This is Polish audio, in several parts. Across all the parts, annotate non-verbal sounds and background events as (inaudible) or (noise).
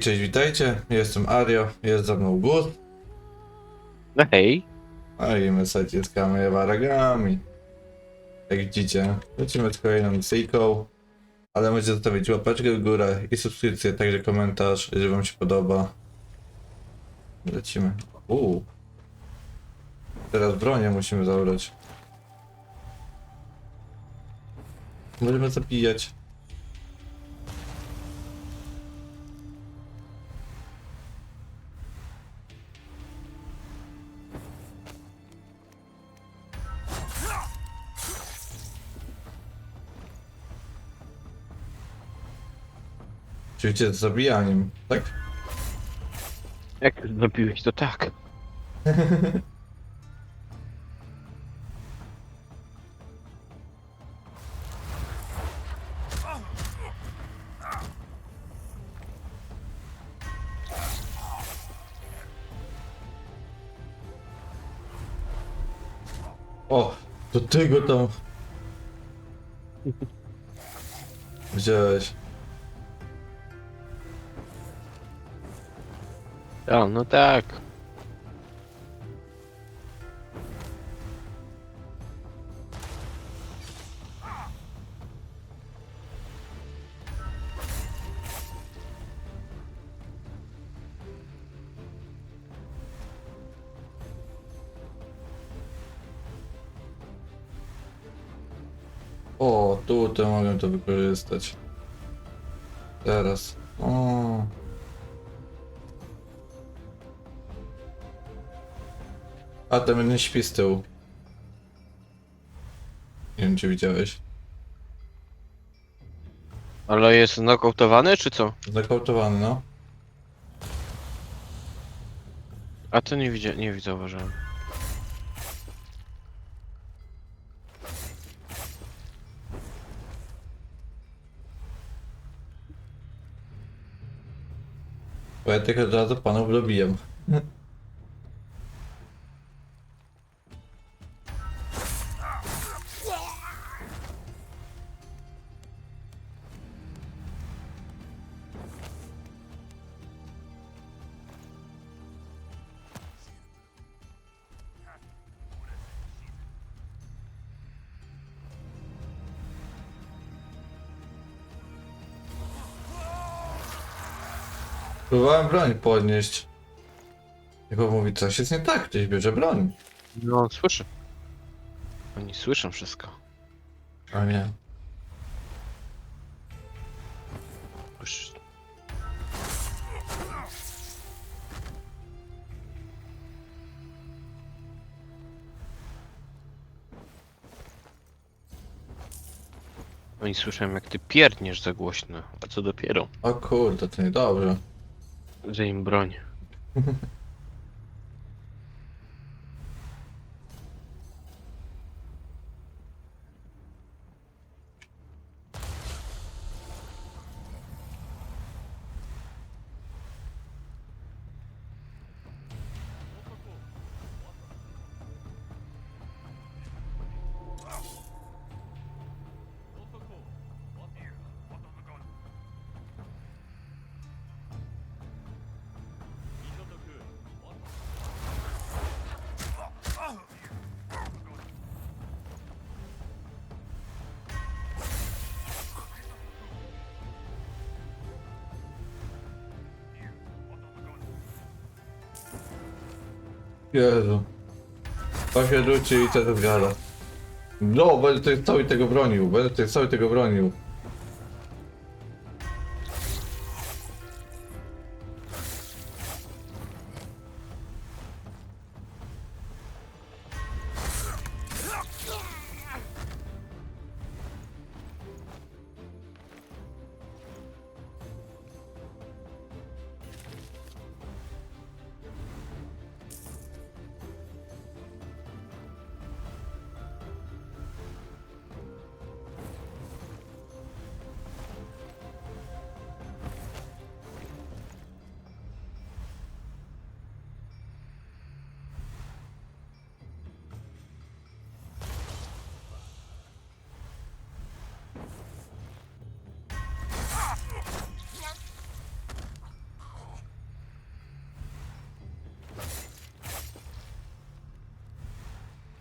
Cześć, witajcie, jestem Ario, jest ze mną Gus, No hej. a i my sobie ciskamy waragami. Jak widzicie, lecimy z kolejną misyjką, ale możecie zostawić łapeczkę w górę i subskrypcję, także komentarz, jeżeli wam się podoba. Lecimy. Uuu. Teraz bronię musimy zabrać. Możemy zabijać. Oczywiście z zabijaniem, tak? Jak już zrobiłeś, to tak. (laughs) O, do tego tam. (laughs) Wziąłeś. A, no tak. O, tutaj mogę to wykorzystać. Teraz. A tam jeden śpi z tyłu. Nie wiem, czy widziałeś. Ale jest knockoutowane, czy co? Zakautowany, no. A to nie widzia, nie zauważyłem. Bo ja tych od razu panów dobiłem. (laughs) Próbowałem broń podnieść. Tylko mówi, coś jest nie tak, ktoś bierze broń. No, on słyszy. Oni słyszą wszystko. A nie. Już. Oni słyszą jak ty pierdniesz za głośno, a co dopiero, O kurde, to niedobrze. Że im broń. (laughs) Jezu. To się rzuci i co to zgada. No, będę tutaj cały tego bronił, będę tutaj cały tego bronił.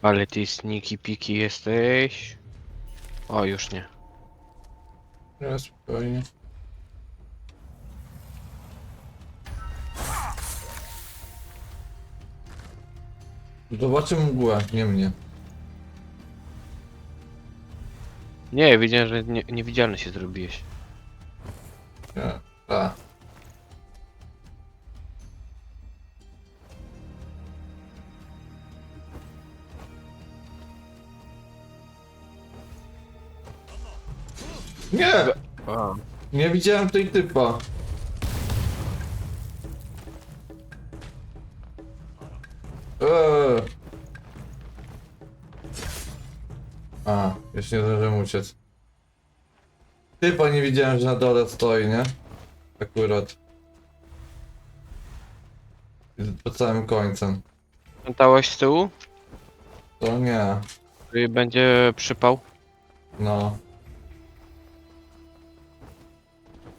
Ale ty sniki piki jesteś. O, już nie. Nie, spokojnie. Zobaczę mgłę, nie mnie. Nie, widziałem, że nie, niewidzialny się zrobiłeś. Nie! A. Nie widziałem tej typa. Eee. A, już nie zdążyłem uciec. Typa nie widziałem, że na dole stoi, nie? Akurat. Pod samym końcem. Pamiętałeś z tyłu? To nie. Który będzie przypał? No.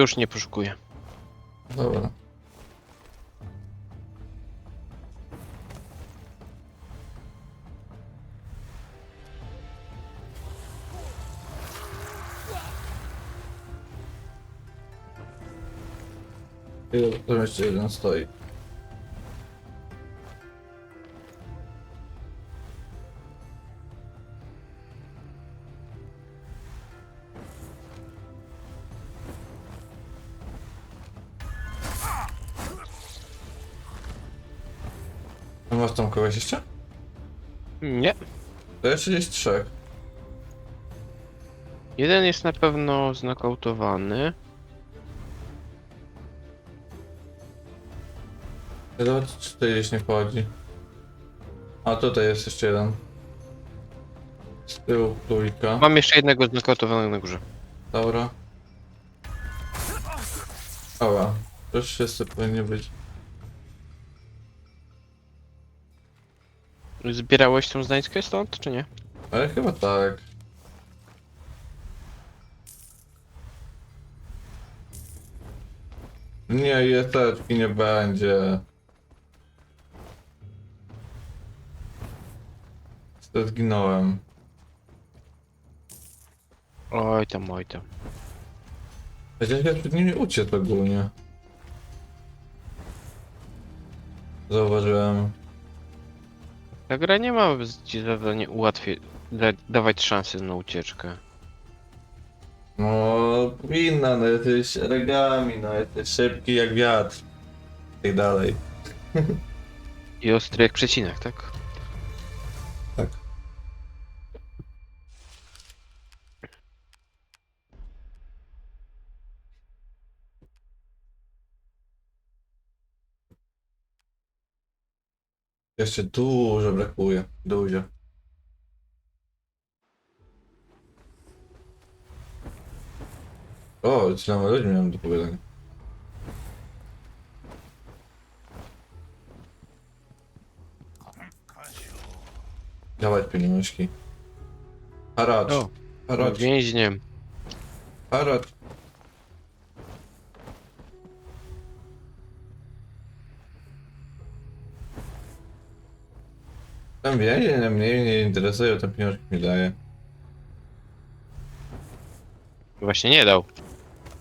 Już nie poszukuję. Dobra. Jeszcze jeden stoi. Masz tam kogoś jeszcze? Nie. To jeszcze jest trzech. Jeden jest na pewno znakautowany. Zobacz, czy tutaj gdzieś nie wchodzi. A tutaj jest jeszcze jeden. Z tyłu trójka. Mam jeszcze jednego znakautowanego na górze. Dobra. Dobra. Już wszyscy powinni być. Zbierałeś tą znajdźkę stąd, czy nie? Ale chyba tak. Nie, jeteczki nie będzie. To zginąłem. Oj tam, oj tam. Chociaż ja przed nimi uciekł ogólnie. Zauważyłem. Ta gra nie ma ci zadanie ułatwić, da, dawać szansy na ucieczkę. No, powinna, no jesteś regami, no jesteś szybki jak wiatr. I tak dalej. (laughs) I ostry jak przecinek, tak? Tak. Jeszcze dużo brakuje. Dużo. O, ci tam ludzi miałem do powiedzenia. Dawać pieniążki. Haracz. O, Haracz. Więźniem. Haracz. Tam więzień mnie nie interesuje, ten pieniążki mi daje. Właśnie nie dał.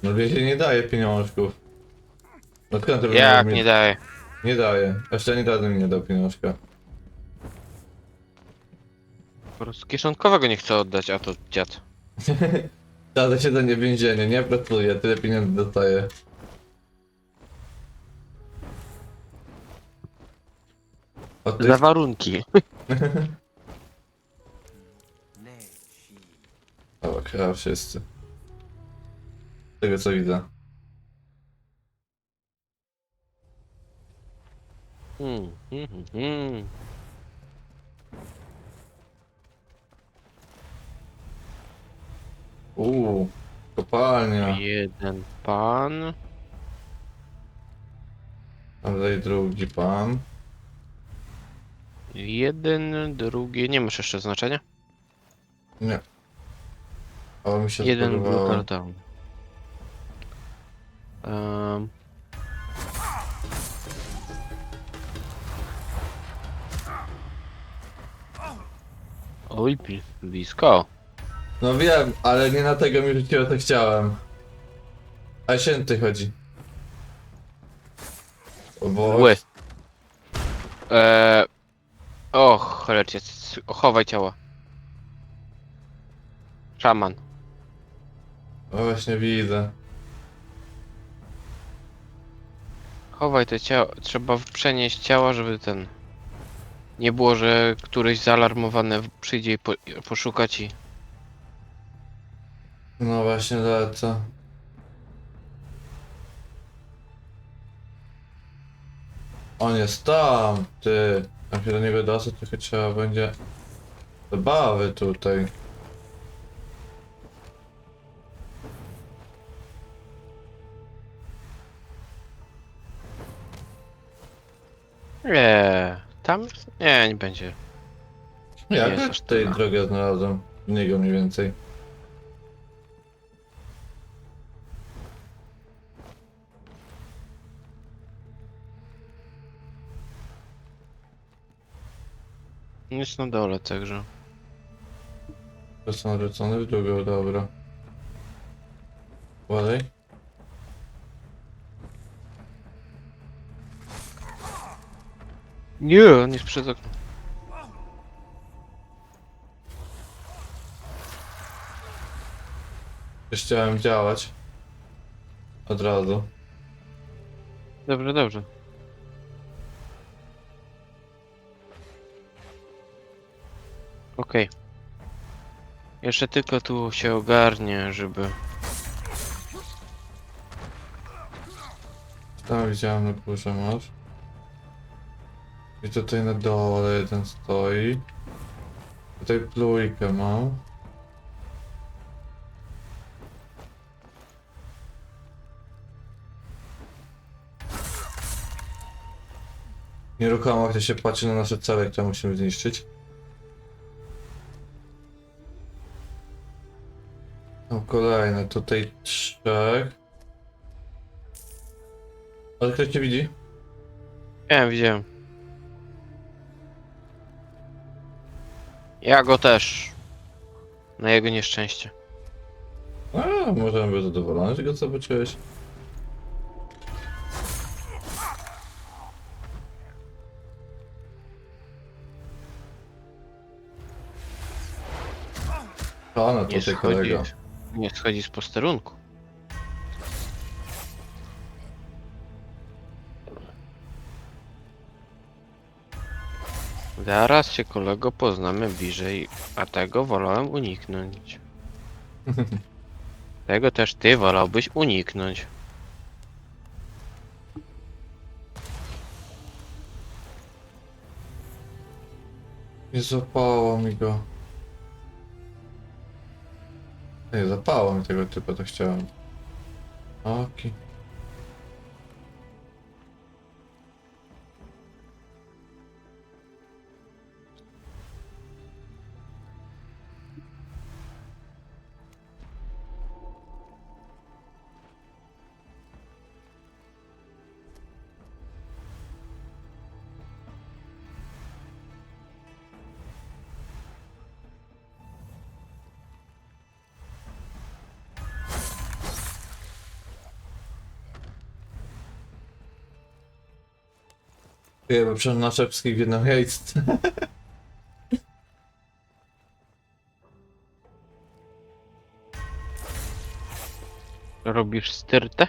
No więzień nie daje pieniążków. No skąd to Jak mi- nie daje? Nie daje. Jeszcze ani razu mi nie dał pieniążka. Po prostu kieszonkowego nie chce oddać, a to dziad. (laughs) Za siedzenie w więzieniu, nie pracuje, tyle pieniędzy dostaje. O ty... Za warunki. (laughs) Dobra, chyba wszyscy. Z tego co widzę. Hmm, hmm, hmm. Uuu, kopalnia. Jeden pan. A tutaj drugi pan. Jeden, drugi. Nie masz jeszcze znaczenia? Nie. Ale mi się Jeden spodobało. blue card down. Um. Oj, bli- blisko. No wiem, ale nie na tego mi rzuciło, co chciałem. A święty chodzi. Bo... Ły. Eee... Och, cholercie, chowaj ciało. Szaman. No właśnie widzę. Chowaj te ciało. Trzeba przenieść ciało, żeby ten... Nie było, że któryś zaalarmowany przyjdzie i po, poszukać i... No właśnie lecę. On jest tam, ty. Jak się do niego dostać, to chyba trzeba będzie zabawy tutaj. Nie, tam? Nie, nie będzie. Ja jest też aż tyle. drogę znalazłem. W niego mniej więcej. Jest na dole, także. To są rzucone w drugą, dobra. Dalej. Nie, on jest przed oknem. Już chciałem działać. Od razu. Dobrze, dobrze. Okej. Jeszcze tylko tu się ogarnie, żeby... Tam widziałem na górze masz. I tutaj na dole jeden stoi. Tutaj plujkę mam. Nieruchomo, gdy się patrzy na nasze cele, które musimy zniszczyć. Kolejne, tutaj trzech. Ale ktoś cię widzi? Ja widziałem. Ja go też. Na jego nieszczęście. A, możemy być zadowolony, że go zobaczyłeś. Nie tutaj kolega. Nie schodzi z posterunku. Zaraz się kolego poznamy bliżej, a tego wolałem uniknąć. (laughs) Tego też ty wolałbyś uniknąć. Nie zapało mi go. Nie, zapało mi tego typa, to chciałem. Oki. Chyba przenaszę wszystkich w jedno miejsce. Robisz styrtę?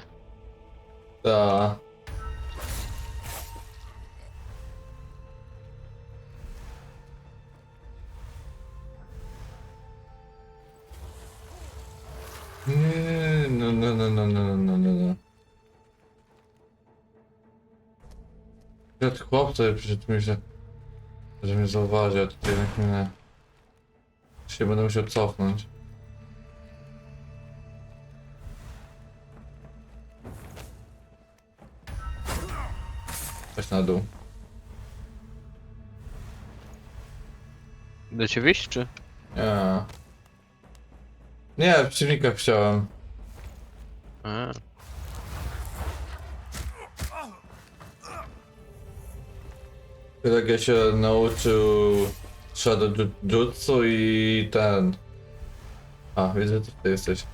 Ten chłop tutaj przyszedł mi, że, mnie zauważy, a tutaj jednak mnie... Się będę musiał cofnąć. Chodź na dół. Do ciebie iść, czy? Nie. Nie, przeciwnika chciałem. A, Kolega się nauczył Shadow Ju- Jutsu i ten... A, widzę, że ty jesteś.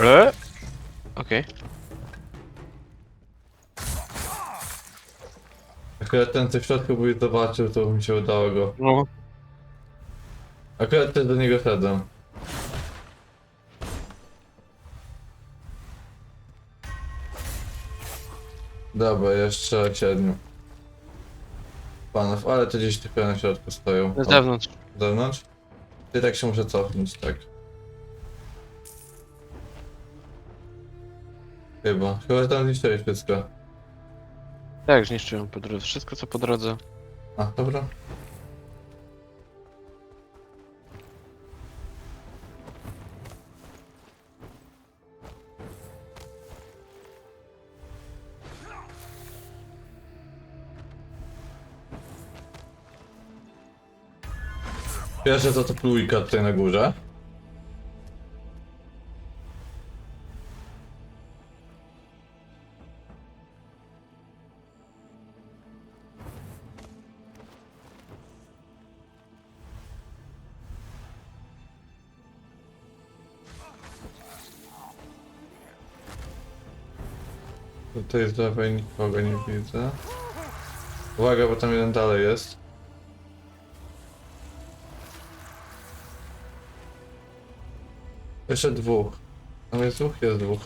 E? Okej. Akurat ten, co w środku był i zobaczył, to mi się udało go. No. Akurat też do niego szedłem. Dobra, jeszcze siedmiu. Panów, ale to gdzieś tylko na środku stoją. Na zewnątrz. Z zewnątrz? I tak się muszę cofnąć, tak. Chyba. Chyba że tam zniszczyłeś wszystko. Tak, zniszczyłem po drodze. Wszystko co po drodze. A, dobra. Pierwsze co to plujka tutaj na górze. Tutaj z lewej nikogo nie widzę. Uwaga, bo tam jeden dalej jest. Jeszcze dwóch. Tam jest dwóch, jest dwóch.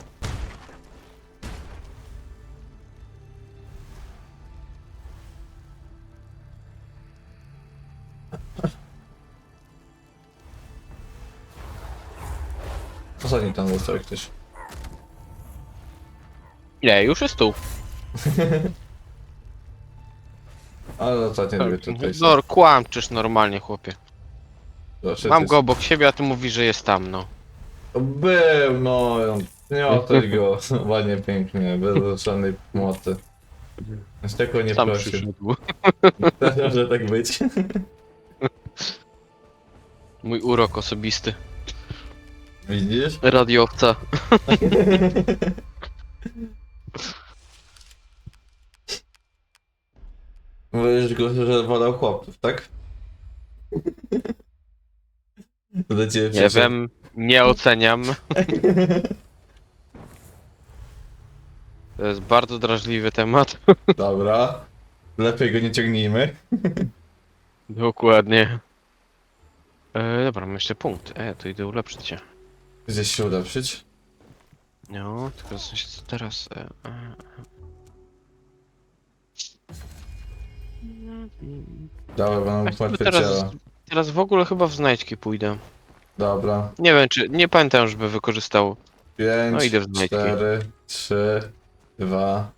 Ostatni tam został ktoś. Nie, już jest tu. (laughs) Ale ostatnie dwie tutaj są. No, kłamczysz normalnie, chłopie. Mam jest- go obok siebie, a ty mówisz, że jest tam, no. Był, no, nie otoś (laughs) go, (laughs) ładnie, pięknie, bez żadnej pomocy. Aż tego nie Sam prosił. przyszedł. Może tak być. Mój urok osobisty. Widzisz? Radiowca. Mówisz go, że wolał chłopców, tak? To do ciebie Nie przyszedł. wiem, nie oceniam. To jest bardzo drażliwy temat. Dobra. Lepiej go nie ciągnijmy. Dokładnie. E, dobra, mam jeszcze punkt. E, to idę ulepszyć cię. Gdzieś się ulepszyć. No, tylko w sensie co teraz. E, e. Właściwie martwe teraz, ciała. teraz w ogóle chyba w znajdźki pójdę. Dobra. Nie wiem, czy. Nie pamiętam, żeby wykorzystał. Pięć, No, idę w znajdźki. cztery, trzy, dwa.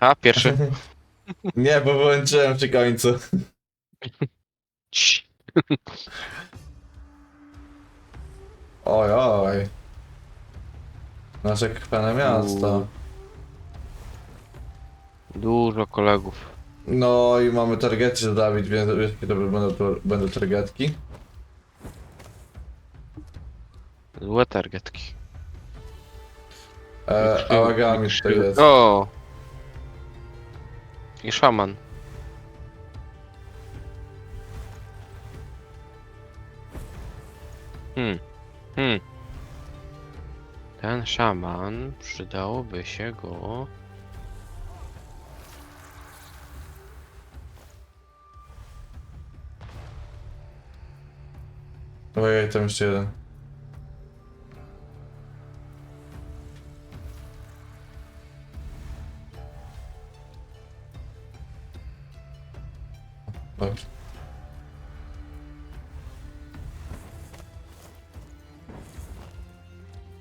A, pierwszy. (laughs) Nie, bo wyłączyłem przy końcu. Cii. Oj, oj. Nasze krwane miasto. Dużo kolegów. No i mamy targety do Dawid, więc wiesz, jakie to będą, to będą targetki. Złe targetki. E, Ałagami tutaj jest. O! I szaman. Hmm. Hmm. Ten szaman, przydałoby się go... Ojej, tam jeszcze jeden. Dobrze.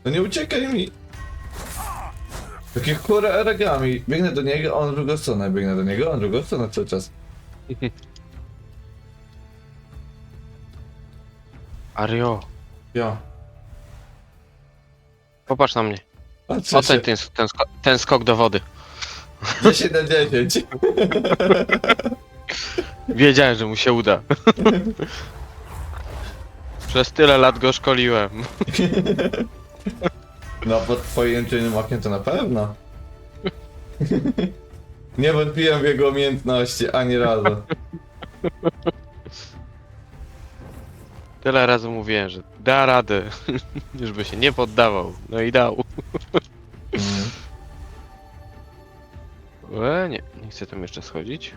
No nie uciekaj mi! Takich kurę regami. Biegnę do niego, on w drugą stronę, biegnę do niego, on w drugą stronę cały czas. (laughs) Ario, Ja. popatrz na mnie. Patrzę Oceń się. ten, ten, sko- ten skok do wody. 10 na 10. (laughs) Wiedziałem, że mu się uda. (laughs) Przez tyle lat go szkoliłem. (laughs) No pod twoim czynnym okiem to na pewno. Nie wątpiłem w jego umiejętności ani razu. Tyle razy mówiłem, że da radę. (laughs) Już by się nie poddawał. No i dał. Mm. E, nie, nie chcę tam jeszcze schodzić.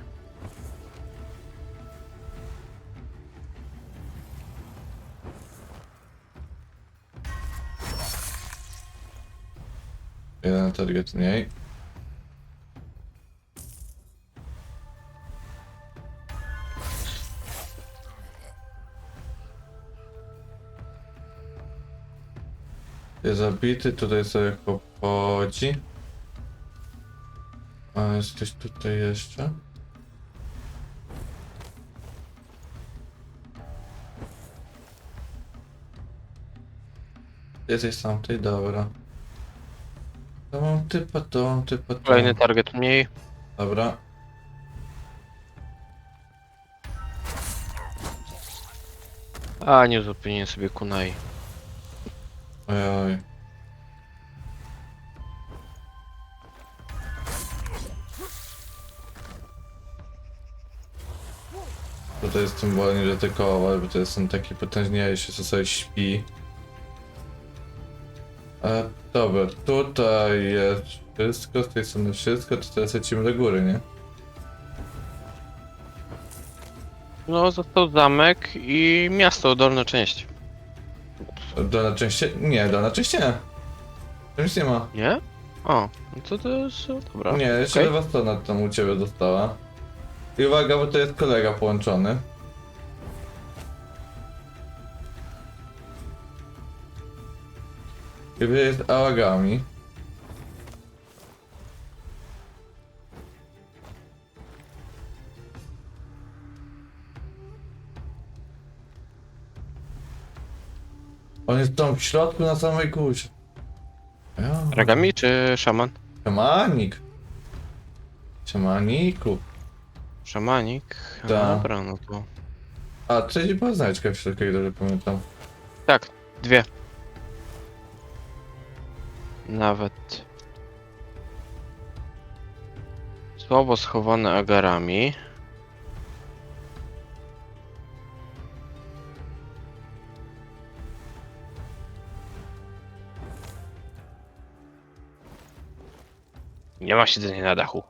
Jeden target mniej. Zabity, tutaj sobie pochodzi. A jest ktoś tutaj jeszcze? Jesteś tamtej, dobra. To mam typa, to mam typa, to Kolejny target mniej. Dobra. A, nie uzupełniłem sobie kunai. Ojoj. Tutaj jest tym wolniej rytykować, bo to jest ten taki potężniejszy, co sobie śpi. E, dobra, tutaj jest wszystko, z tej strony wszystko, to teraz lecimy do góry, nie? No, został zamek i miasto, dolna część. Dolna część? Nie, dolna część nie. Tam nic nie ma. Nie? O, no to to jest... Dobra. Nie, jeszcze okej. lewa strona tam u ciebie została. I uwaga, bo to jest kolega połączony. I jest Awagami. On jest tam w środku na samej górze. Ja. Ragami czy szaman? Siemanik. Siemaniku. Szamanik. Tak. Dobra, no to... A, trzeci była w środku, jak dobrze pamiętam. Tak, dwie. Nawet. Słabo schowane agarami. Nie ma siedzenia na dachu.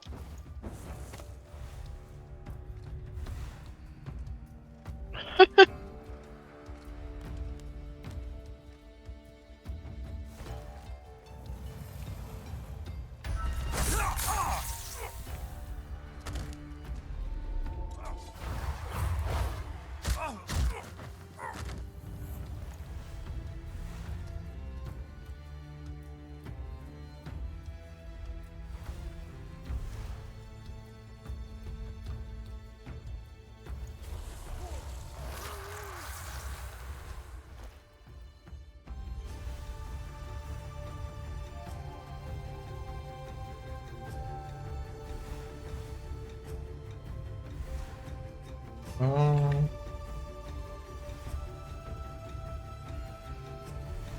Mm.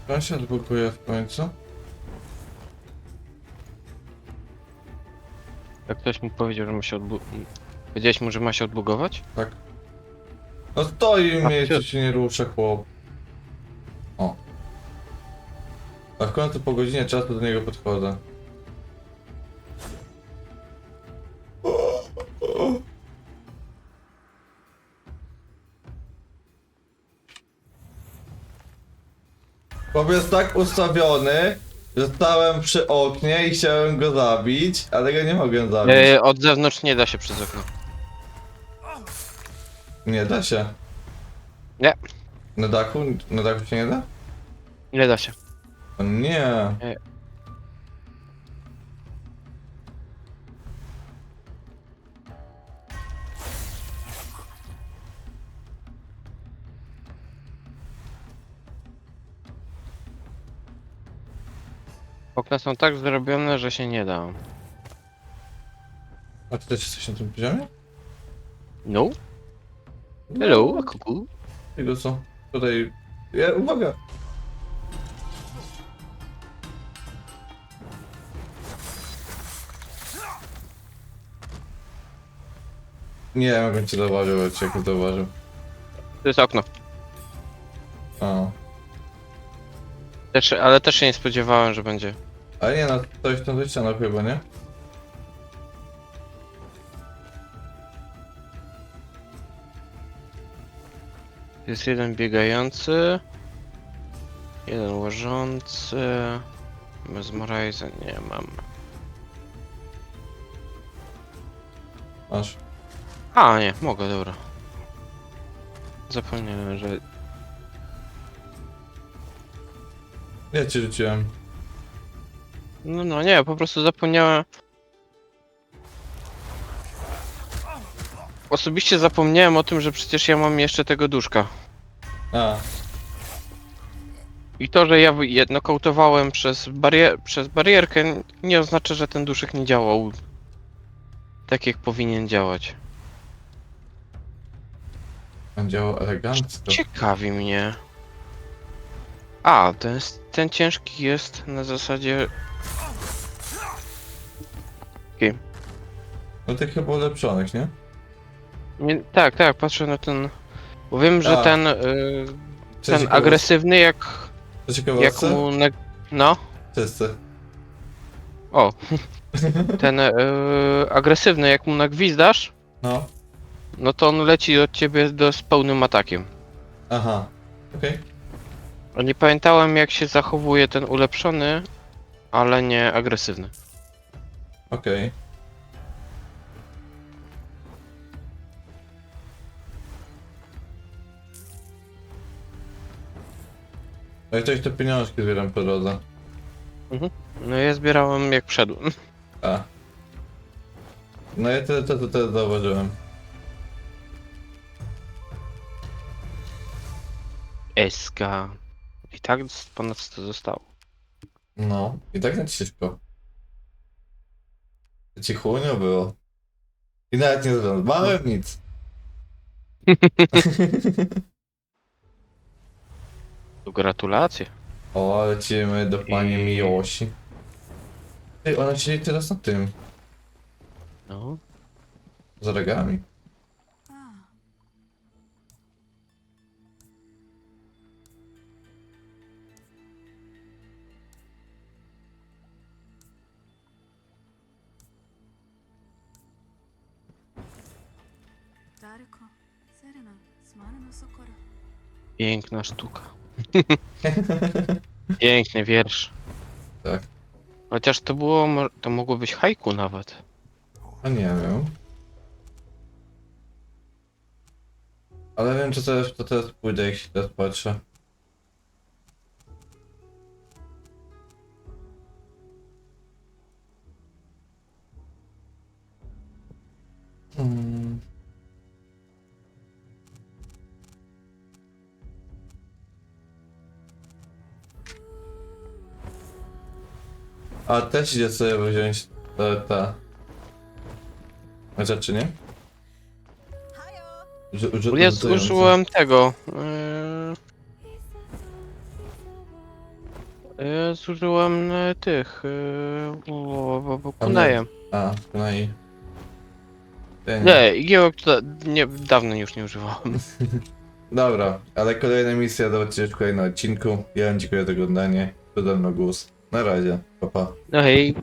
On się odblokuje w końcu. Jak ktoś mi powiedział, że ma się odbu... Powiedziałeś mu, że ma się odbugować? Tak. No stoi A, miejscu, gdzie- się nie rusza chłop. O. A w końcu po godzinie czasu do niego podchodzę. Chłop jest tak ustawiony, że stałem przy oknie i chciałem go zabić, ale go nie mogłem zabić. E, od zewnątrz nie da się przez okno. Nie da się. Nie. Na dachu? Na dachu się nie da? Nie da się. O nie. Okna są tak zrobione, że się nie da. A ty też jesteś na tym poziomie? No? Hello, kuku. Tego co? Tutaj... Ja, uwaga! Nie, mogę cię zauważyć, jak zauważył. To jest okno. O. Też, ale też się nie spodziewałem, że będzie. Ale nie, no, coś tam wyciągnął chyba, nie? Jest jeden biegający. Jeden łożący. Mesmerizer nie mam. Masz. A, nie, mogę, dobra. Zapomniałem, że... Ja ci rzuciłem. No, no nie, po prostu zapomniałem... Osobiście zapomniałem o tym, że przecież ja mam jeszcze tego duszka. A, I to, że ja wy- jedno kołtowałem przez, barier przez barierkę, nie oznacza, że ten duszek nie działał tak, jak powinien działać. on działał elegancko. Ciekawi mnie. A, ten, s- ten ciężki jest na zasadzie. No tych chyba ulepszonych, nie? Nie, tak, tak, patrzę na ten. Bo wiem, że A. ten. Y, ten ciekawe- agresywny, jak. Co Jak ciekawostce? mu. Na, no. Wszyscy. O. (laughs) Ten y, agresywny, jak mu nagwizdasz, No. no to on leci od ciebie do, z pełnym atakiem. Aha. Okej. Nie pamiętałem, jak się zachowuje ten ulepszony, ale nie agresywny. Okej. No i ktoś te pieniążki zbieram po drodze. No ja zbierałem jak wszedłem. (laughs) A. No ja tyle, to, to, to zauważyłem. SK. I tak ponad 100 zostało. No. I tak na ciężko. Cichunio było. I nawet nie zrąbałem nic. To (laughs) Gratulacje. O, lecimy do pani I- Miłosi. Ej, ona siedzi teraz na tym. No. Z rogami. Piękna sztuka. (laughs) Piękny wiersz. Tak. Chociaż to było, mo- to mogło być haiku nawet. A nie wiem. Ale wiem, czy teraz, to teraz pójdę, jak się teraz patrzę. A też idzie sobie wziąć ta, ta rzeczy, nie? Że, że, Ja rzucające. zużyłem tego. Yy... Ja zużyłem e, tych. Yy... o, Kunajem. A, no i... Nie. Nie, igiełek to da- nie, dawno już nie używałem. (laughs) (laughs) Dobra, ale kolejna misja zobaczycie w kolejnym odcinku. Ja wam dziękuję za oglądanie. Dodam na głos. Na razie, pa pa. No hej.